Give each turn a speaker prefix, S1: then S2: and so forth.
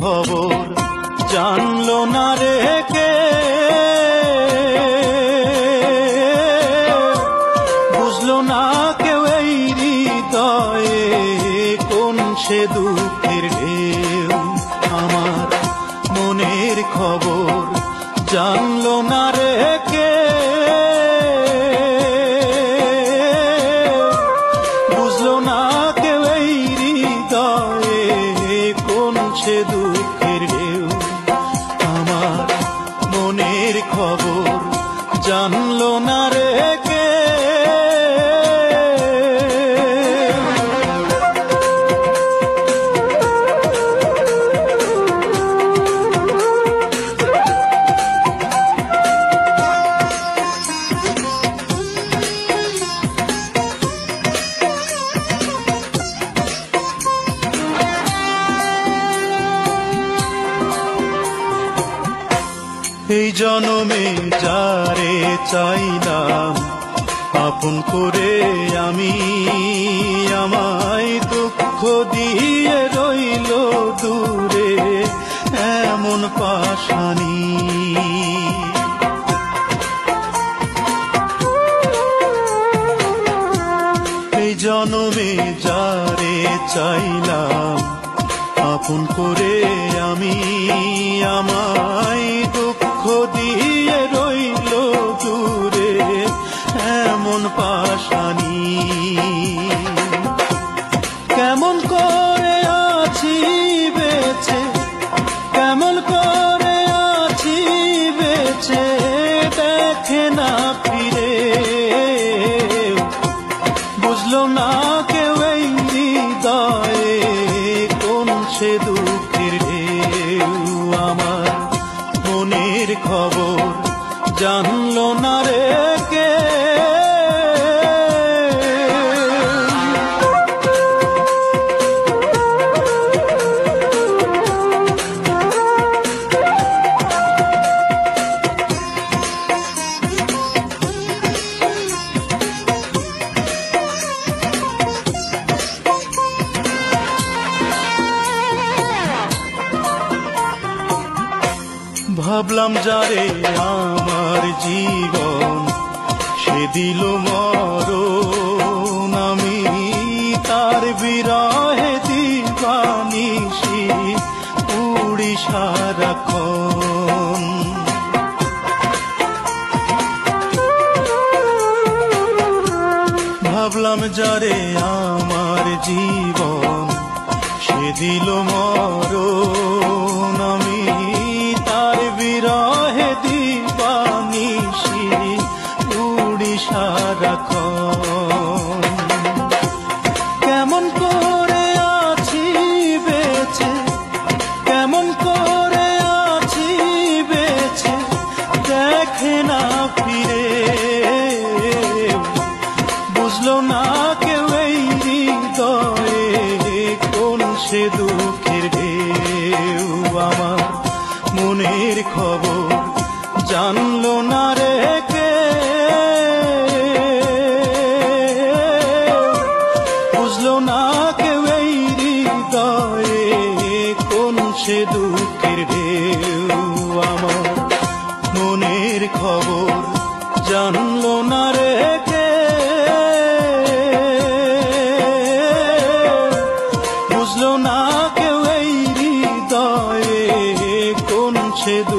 S1: খবর জানলো না রে কে? বুঝলো না কেউ এই হৃদয়ে কোন সে দুঃখের ঢেউ? আমার মনের খবর জানলো না রে সে দুঃখের ঢেউ। এই জনমে যারে চাইলাম, আপন করে আমি আমায় দুঃখ দিয়ে রইল দূরে, এমন পাশানি। এই জনমে যারে চাইলাম, আপন করে আমি আমায় দুঃখ জানলো ভাবলাম, যারে আমার জীবন, সে দিল মরণ। আমি তার বিরহে দিবানিসি উড়ি সারাক্ষণ ভাবলাম, যারে আমার জীবন, সে দিল মরণ। কেমন কেমন করে আছি দেখে না বুঝলো না কোন সে দুঃখের দুঃখের আমার মনের খবর জানলো না বুঝলো না কেউ এই হৃদয়ে কোন দুঃখের